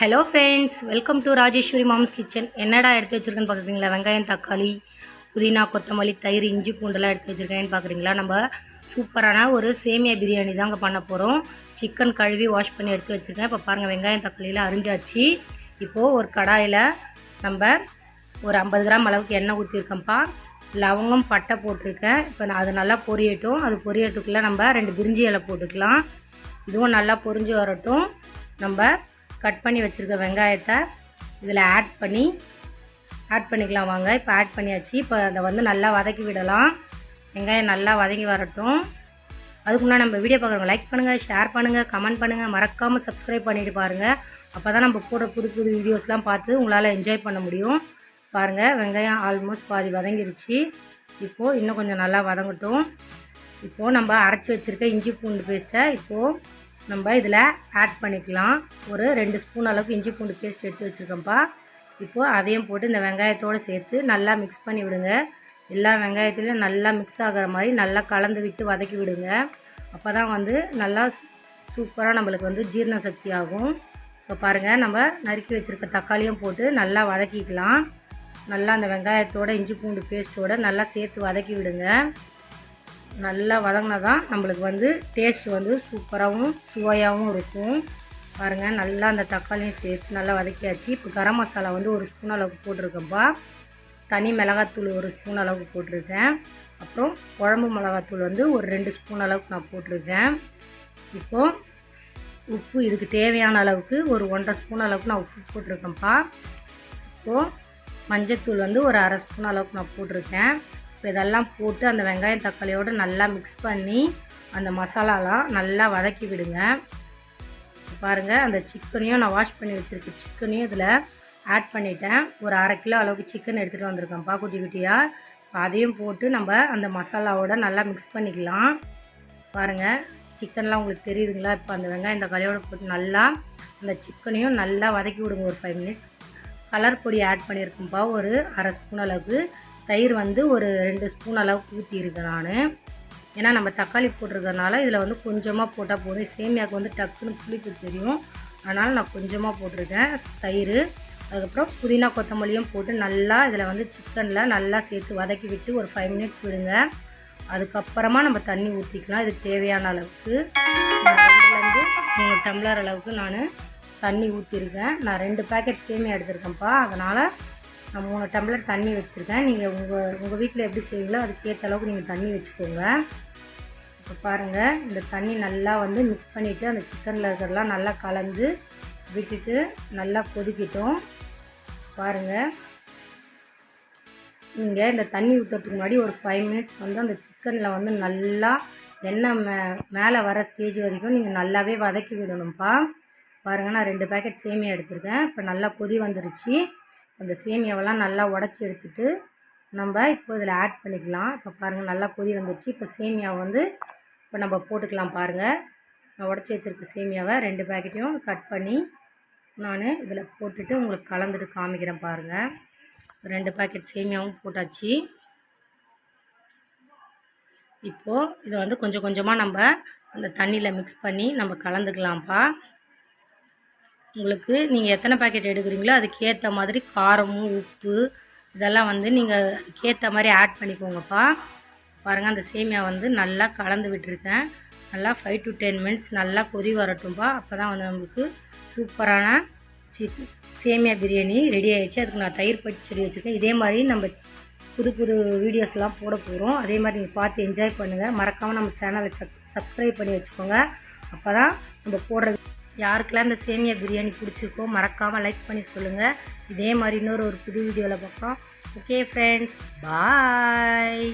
Hello friends welcome to Rajeshwari mom's kitchen என்னடா எடுத்து வச்சுருக்கேன்னு பார்க்குறீங்களா? வெங்காயம் தக்காளி புதினா கொத்தமல்லி தயிர் இஞ்சி பூண்டெல்லாம் எடுத்து வச்சுருக்கேன்னு பார்க்குறீங்களா? நம்ம சூப்பரான ஒரு சேமியா பிரியாணி தாங்க பண்ண போகிறோம் சிக்கன் கழுவி வாஷ் பண்ணி எடுத்து வச்சுருக்கேன். இப்போ பாருங்கள் வெங்காயம் தக்காளியெலாம் அரிஞ்சாச்சு. இப்போது ஒரு கடாயில் நம்ம ஒரு ஐம்பது கிராம் அளவுக்கு எண்ணெய் ஊற்றிருக்கேன்ப்பா லவங்கம் பட்டை போட்டிருக்கேன். இப்போ நான் அது நல்லா பொரியட்டும். அது பொரியட்டுக்குள்ளே நம்ம ரெண்டு பிரிஞ்சி இலை போட்டுக்கலாம். இதுவும் நல்லா பொரிஞ்சு வரட்டும். நம்ம கட் பண்ணி வச்சுருக்க வெங்காயத்தை இதில் ஆட் பண்ணி ஆட் பண்ணிக்கலாம் வாங்க. இப்போ ஆட் பண்ணியாச்சு. இப்போ அதை வந்து நல்லா வதக்கி விடலாம். வெங்காயம் நல்லா வதங்கி வரட்டும். அதுக்கு முன்னாடி நம்ம வீடியோ பார்க்குறவங்க லைக் பண்ணுங்கள் ஷேர் பண்ணுங்கள் கமெண்ட் பண்ணுங்கள் மறக்காமல் சப்ஸ்கிரைப் பண்ணிட்டு பாருங்கள் அப்போ தான் நம்ம போடுற புது புது வீடியோஸ்லாம் பார்த்து உங்களால் என்ஜாய் பண்ண முடியும். பாருங்கள் வெங்காயம் ஆல்மோஸ்ட் பாதி வதங்கிருச்சு. இப்போது இன்னும் கொஞ்சம் நல்லா வதங்கட்டும். இப்போது நம்ம அரைச்சி வச்சுருக்க இஞ்சி பூண்டு பேஸ்ட்டை இப்போது நம்ம இதில் ஆட் பண்ணிக்கலாம். ஒரு ரெண்டு ஸ்பூன் அளவுக்கு இஞ்சி பூண்டு பேஸ்ட் எடுத்து வச்சுருக்கோம்ப்பா இப்போது அதையும் போட்டு இந்த வெங்காயத்தோடு சேர்த்து நல்லா மிக்ஸ் பண்ணி விடுங்க. எல்லா வெங்காயத்துலேயும் நல்லா மிக்ஸ் ஆகிற மாதிரி நல்லா கலந்து விட்டு வதக்கி விடுங்க. அப்போ தான் வந்து நல்லா சூப்பராக நம்மளுக்கு வந்து ஜீரண சக்தி ஆகும். இப்போ பாருங்கள் நம்ம நறுக்கி வச்சுருக்க தக்காளியும் போட்டு நல்லா வதக்கிக்கலாம். நல்லா அந்த வெங்காயத்தோட இஞ்சி பூண்டு பேஸ்ட்டோடு நல்லா சேர்த்து வதக்கி விடுங்க. நல்லா வதங்கினா தான் நம்மளுக்கு வந்து டேஸ்ட் வந்து சூப்பராகவும் சுவையாகவும் இருக்கும். பாருங்கள் நல்லா அந்த தக்காளியும் சேர்த்து நல்லா வதக்கியாச்சு. இப்போ கரம் மசாலா வந்து ஒரு ஸ்பூன் அளவுக்கு போட்டிருக்கேன்ப்பா தனி மிளகாத்தூள் ஒரு ஸ்பூன் அளவுக்கு போட்டிருக்கேன். அப்புறம் குழம்பு மிளகாத்தூள் வந்து ஒரு ரெண்டு ஸ்பூன் அளவுக்கு நான் போட்டிருக்கேன். இப்போது உப்பு இதுக்கு தேவையான அளவுக்கு ஒரு ஒன்றரை ஸ்பூன் அளவுக்கு நான் உப்பு போட்டிருக்கேன்ப்பா இப்போது மஞ்சத்தூள் வந்து ஒரு அரை ஸ்பூன் அளவுக்கு நான் போட்டிருக்கேன். இப்போ இதெல்லாம் போட்டு அந்த வெங்காயம் தக்காளியோடு நல்லா மிக்ஸ் பண்ணி அந்த மசாலாலாம் நல்லா வதக்கி விடுங்க. பாருங்கள் அந்த சிக்கனையும் நான் வாஷ் பண்ணி வச்சுருக்கேன் சிக்கனையும் இதில் ஆட் பண்ணிட்டேன். ஒரு அரை கிலோ அளவுக்கு சிக்கன் எடுத்துகிட்டு வந்திருக்கேன்ப்பா குட்டி குட்டியாக அதையும் போட்டு நம்ம அந்த மசாலாவோட நல்லா மிக்ஸ் பண்ணிக்கலாம். பாருங்கள் சிக்கன்லாம் உங்களுக்கு தெரியுதுங்களா? இப்போ அந்த வெங்காயம் தக்காளியோடு போட்டு நல்லா அந்த சிக்கனையும் நல்லா வதக்கி விடுங்க ஒரு ஃபைவ் மினிட்ஸ் கலர் பொடி ஆட் பண்ணியிருக்கோம்ப்பா ஒரு அரை ஸ்பூன் அளவுக்கு தயிர் வந்து ஒரு ரெண்டு ஸ்பூன் அளவுக்கு ஊற்றியிருக்கேன் நான். ஏன்னா நம்ம தக்காளி போட்டிருக்கறனால இதில் வந்து கொஞ்சமாக போட்டால் போதும். சேமியாவுக்கு வந்து டக்குன்னு புளிப்பு தெரியும். அதனால் நான் கொஞ்சமாக போட்டிருக்கேன் தயிர். அதுக்கப்புறம் புதினா கொத்தமல்லியும் போட்டு நல்லா இதில் வந்து சிக்கனில் நல்லா சேர்த்து வதக்கி விட்டு ஒரு ஃபைவ் மினிட்ஸ் விடுங்க. அதுக்கப்புறமா நம்ம தண்ணி ஊற்றிக்கலாம் இதுக்கு தேவையான அளவுக்கு. ரெண்டுலேருந்து மூணு டம்ளர் அளவுக்கு நான் தண்ணி ஊற்றிருக்கேன் நான் ரெண்டு பேக்கெட் சேமியா எடுத்திருக்கேன்ப்பா. அதனால் நான் மூணு டம்ளர் தண்ணி வச்சுருக்கேன். நீங்கள் உங்கள் உங்கள் வீட்டில் எப்படி செய்வீங்களோ அதுக்கேற்ற அளவுக்கு நீங்கள் தண்ணி வச்சுக்கோங்க. இப்போ பாருங்கள் இந்த தண்ணி நல்லா வந்து மிக்ஸ் பண்ணிவிட்டு அந்த சிக்கனில் இருக்கிறதெல்லாம் நல்லா கலந்து விட்டுட்டு நல்லா கொதிக்கிட்டோம். பாருங்கள் நீங்கள் இந்த தண்ணி ஊற்றுறதுக்கு முன்னாடி ஒரு ஃபைவ் மினிட்ஸ் வந்து அந்த சிக்கனில் வந்து நல்லா எண்ணெய் மே மேலே வர ஸ்டேஜ் வரைக்கும் நீங்கள் நல்லாவே வதக்கி விடணும்ப்பா. பாருங்கள் நான் ரெண்டு பேக்கெட் சேமியா எடுத்திருக்கேன். இப்போ நல்லா கொதி வந்துருச்சு. அந்த சேமியாவெல்லாம் நல்லா உடச்சி எடுத்துட்டு நம்ம இப்போ இதில் ஆட் பண்ணிக்கலாம். இப்போ பாருங்கள் நல்லா கொதி வந்துருச்சு. இப்போ சேமியாவை வந்து இப்போ நம்ம போட்டுக்கலாம் பாருங்கள் நான் உடச்சி வச்சுருக்க சேமியாவை ரெண்டு பேக்கெட்டையும் கட் பண்ணி நான் இதில் போட்டுட்டு உங்களுக்கு கலந்துட்டு காமிக்கிறேன் பாருங்கள் ரெண்டு பேக்கெட் சேமியாவும் போட்டாச்சு. இப்போது இதை வந்து கொஞ்சம் கொஞ்சமாக நம்ம அந்த தண்ணியில் மிக்ஸ் பண்ணி நம்ம கலந்துக்கலாம்ப்பா. உங்களுக்கு நீங்கள் எத்தனை பேக்கெட் எடுக்கிறீங்களோ அதுக்கேற்ற மாதிரி காரமும் உப்பு இதெல்லாம் வந்து நீங்கள் அதுக்கேற்ற மாதிரி ஆட் பண்ணிக்கோங்கப்பா. பாருங்கள் அந்த சேமியா வந்து நல்லா கலந்து விட்டுருக்கேன். நல்லா ஃபைவ் டு டென் மினிட்ஸ் நல்லா கொதி வரட்டும்பா. அப்போ தான் வந்து நம்மளுக்கு சூப்பரான சிக் சேமியா பிரியாணி ரெடி ஆகிடுச்சு அதுக்கு நான் தயிர் பச்சடி வச்சுருக்கேன். இதே மாதிரி நம்ம புது புது வீடியோஸ்லாம் போட போகிறோம் அதே மாதிரி நீங்கள் பார்த்து என்ஜாய் பண்ணுங்கள் மறக்காமல் நம்ம சேனலை சப் சப்ஸ்கிரைப் பண்ணி வச்சுக்கோங்க. அப்போ தான் நம்ம போடுற யாருக்கெல்லாம் இந்த சேமியா பிரியாணி பிடிச்சிருக்கோ மறக்காமல் லைக் பண்ணி சொல்லுங்கள் இதே மாதிரி இன்னொரு ஒரு புது வீடியோவில் பார்க்கலாம் ஓகே ஃப்ரெண்ட்ஸ் பாய்